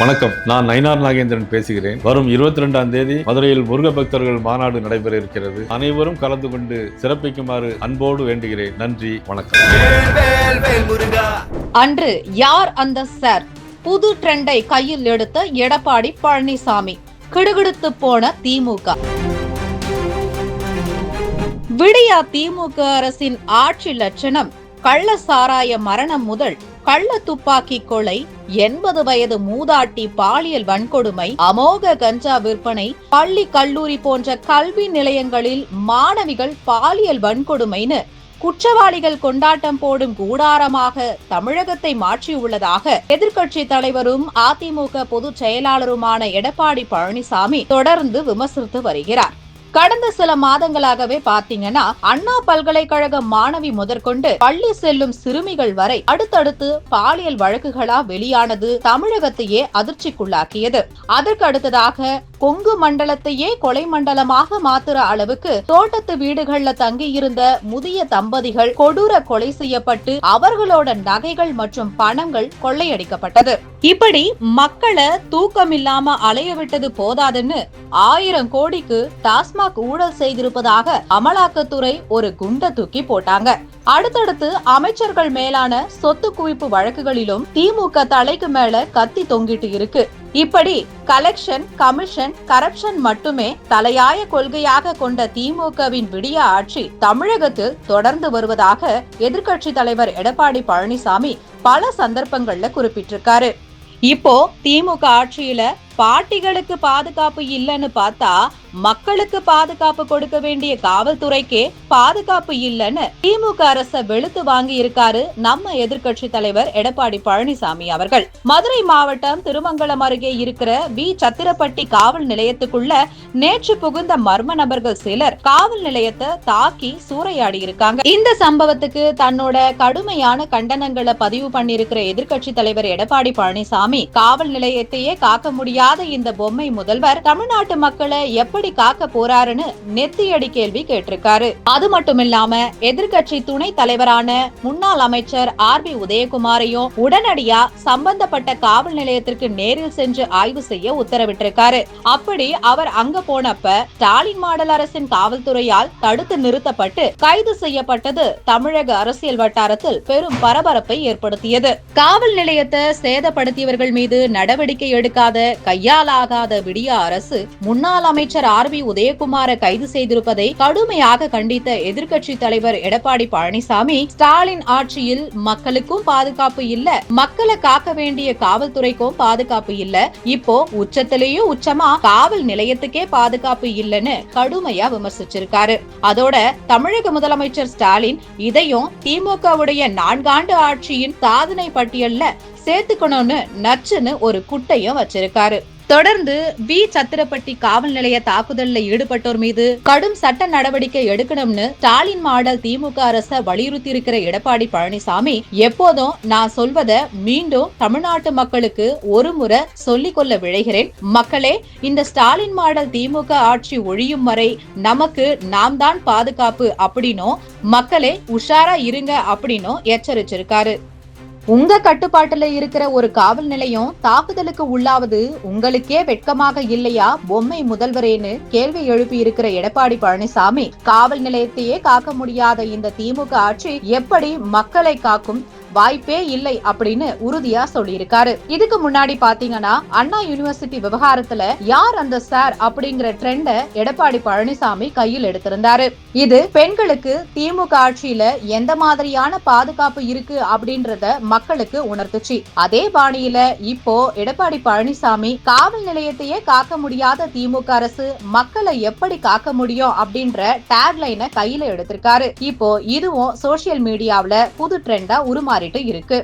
வணக்கம். நான் நயினார் நாகேந்திரன் பேசுகிறேன். வரும் இருபத்தி ரெண்டாம் தேதி மதுரையில் முருக பக்தர்கள் மாநாடு நடைபெற இருக்கிறது அனைவரும் கலந்து கொண்டு சிறப்பிக்குமாறு அன்போடு வேண்டுகிறேன். நன்றி வணக்கம். அன்று யார் அந்த சார்? புது ட்ரெண்டை கையில் எடுத்த எடப்பாடி பழனிசாமி. கிடுகிடுத்து போன திமுக. விடியா திமுக அரசின் ஆட்சி லட்சணம் கள்ள சாராய மரணம் முதல் கள்ள துப்பாக்கி கொலை எண்பது வயது மூதாட்டி பாலியல் வன்கொடுமை அமோக கஞ்சா விற்பனை பள்ளி கல்லூரி போன்ற கல்வி நிலையங்களில் மாணவிகள் பாலியல் வன்கொடுமைன்னு குற்றவாளிகள் கொண்டாட்டம் போடும் கூடாரமாக தமிழகத்தை மாற்றியுள்ளதாக எதிர்க்கட்சி தலைவரும் அதிமுக பொதுச் செயலாளருமான எடப்பாடி பழனிசாமி தொடர்ந்து விமர்சித்து வருகிறார். கடந்த சில மாதங்களாகவே பாத்தீங்கன்னா அண்ணா பல்கலைக்கழக மாணவி முதற்கொண்டு பள்ளி செல்லும் சிறுமிகள் வரை அடுத்தடுத்து பாலியல் வழக்குகளா வெளியானது தமிழகத்தையே அதிர்ச்சிக்குள்ளாக்கியது. அதற்கு அடுத்ததாக கொங்கு மண்டலத்தையே கொலை மண்டலமாக மாத்துற அளவுக்கு தோட்டத்து வீடுகள்ல தங்கியிருந்த முதிய தம்பதிகள் கொடூர கொலை செய்யப்பட்டு அவர்களோட நகைகள் மற்றும் பணங்கள் கொள்ளையடிக்கப்பட்டது. இப்படி மக்களை தூக்கம் இல்லாம அலைய விட்டது போதாதுன்னு ஆயிரம் கோடிக்கு டாஸ்மாக் டாஸ்மாக் ஊழல் செய்திருப்பதாக அமலாக்கத்துறை ஒரு குண்ட தூக்கி போட்டாங்க. அடுத்தடுத்து அமைச்சர்கள் மேலான சொத்து குவிப்பு வழக்குகளிலும் திமுக தலைக்கு மேல கத்தி தொங்கிட்டு இருக்கு. இப்படி கலெக்ஷன் கமிஷன் கரப்ஷன் மட்டுமே தலையாய கொள்கையாக கொண்ட திமுகவின் விடிய ஆட்சி தமிழகத்தில் தொடர்ந்து வருவதாக எதிர்க்கட்சி தலைவர் எடப்பாடி பழனிசாமி பல சந்தர்ப்பங்கள்ல குறிப்பிட்டிருக்காரு. இப்போ திமுக ஆட்சியில பாட்டிகளுக்கு பாதுகாப்பு இல்லைன்னு பார்த்தா மக்களுக்கு பாதுகாப்பு கொடுக்க வேண்டிய காவல்துறைக்கே பாதுகாப்பு இல்லைன்னு திமுக அரச வெளுத்து வாங்கி இருக்காரு நம்ம எதிர்க்கட்சி தலைவர் எடப்பாடி பழனிசாமி அவர்கள். மதுரை மாவட்டம் திருமங்கலம் அருகே இருக்கிற வி. சத்திரப்பட்டி காவல் நிலையத்துக்குள்ள நேற்று புகுந்த மர்ம நபர்கள் சிலர் காவல் நிலையத்தை தாக்கி சூறையாடி இருக்காங்க. இந்த சம்பவத்துக்கு தன்னோட கடுமையான கண்டனங்களை பதிவு பண்ணியிருக்கிற எதிர்க்கட்சி தலைவர் எடப்பாடி பழனிசாமி காவல் நிலையத்தையே காக்க முடியாது இந்த பொம்மை முதல்வர் தமிழ்நாட்டு மக்களை எப்படி காக்க போறாருன்னு நெத்தியடி கேள்வி கேட்டிருக்காரு. அது மட்டும் இல்லாம எதிர்கட்சி துணை தலைவரான முன்னாள் அமைச்சர் ஆர் பி உதயகுமாரையும் உடனடியா சம்பந்தப்பட்ட காவல் நிலையத்திற்கு நேரில் சென்று ஆய்வு செய்ய உத்தரவிட்டிருக்காரு. அப்படி அவர் அங்க போனப்ப ஸ்டாலின் மாடல் அரசின் காவல்துறையால் தடுத்து நிறுத்தப்பட்டு கைது செய்யப்பட்டது தமிழக அரசியல் வட்டாரத்தில் பெரும் பரபரப்பை ஏற்படுத்தியது. காவல் நிலையத்தை சேதப்படுத்தியவர்கள் மீது நடவடிக்கை எடுக்காத கையாலாகாத விடிய அரசு முன்னாள் அமைச்சர் ஆர் பி உதயகுமாரை கைது செய்திருப்பதை கடுமையாக கண்டித்த எதிர்க்கட்சி தலைவர் எடப்பாடி பழனிசாமி ஸ்டாலின் ஆட்சியில் மக்களுக்கும் பாதுகாப்பு இல்ல மக்களை காக்க வேண்டிய காவல்துறைக்கும் பாதுகாப்பு இல்ல. இப்போ உச்சத்திலேயும் உச்சமா காவல் நிலையத்துக்கே பாதுகாப்பு இல்லைன்னு கடுமையா விமர்சிச்சிருக்காரு. அதோட தமிழக முதலமைச்சர் ஸ்டாலின் இதையும் திமுகவுடைய நான்காண்டு ஆட்சியின் சாதனை பட்டியல்ல சேர்த்துக்கணும்னு நச்சுன்னு ஒரு குட்டையும் வச்சிருக்காரு. தொடர்ந்து வி. சத்திரப்பட்டி காவல் நிலைய தாக்குதலில் ஈடுபட்டோர் மீது கடும் சட்ட நடவடிக்கை எடுக்கணும்னு ஸ்டாலின் மாடல் திமுக அரச வலியுறுத்தி இருக்கிற எடப்பாடி பழனிசாமி எப்போதும் நான் சொல்வத மீண்டும் தமிழ்நாட்டு மக்களுக்கு ஒரு முறை சொல்லிக் கொள்ள விழைகிறேன். மக்களே இந்த ஸ்டாலின் மாடல் திமுக ஆட்சி ஒழியும் வரை நமக்கு நாம் தான் பாதுகாப்பு அப்படின்னும் மக்களே உஷாரா இருங்க அப்படின்னும் எச்சரிச்சிருக்காரு. உங்க கட்டுப்பாட்டுல இருக்கிற ஒரு காவல் நிலையம் தாக்குதலுக்கு உள்ளாவது உங்களுக்கே வெட்கமாக இல்லையா? பொம்மை முதல்வரேன்னு கேள்வி எழுப்பி இருக்கிற எடப்பாடி பழனிசாமி காவல் நிலையத்தையே காக்க முடியாத இந்த திமுக ஆட்சி எப்படி மக்களை காக்கும்? வாய்ப்பே இல்லை அப்படின்னு உறுதியா சொல்லியிருக்காரு. இதுக்கு முன்னாடி பாத்தீங்கன்னா அண்ணா யூனிவர்சிட்டி விவகாரத்துல யார் அந்த சார் அப்படிங்கிற ட்ரெண்ட எடப்பாடி பழனிசாமி கையில் எடுத்திருந்தாரு. இது பெண்களுக்கு திமுக ஆட்சியில எந்த மாதிரியான பாதுகாப்பு இருக்கு அப்படின்றத மக்களுக்கு உணர்த்துச்சு. அதே பாணியில இப்போ எடப்பாடி பழனிசாமி காவல் நிலையத்தையே காக்க முடியாத திமுக அரசு மக்களை எப்படி காக்க முடியும் அப்படின்ற டேக்லைனை கையில எடுத்திருக்காரு. இப்போ இதுவும் சோசியல் மீடியாவில புது ட்ரெண்டா மாறிட்டு இருக்கு.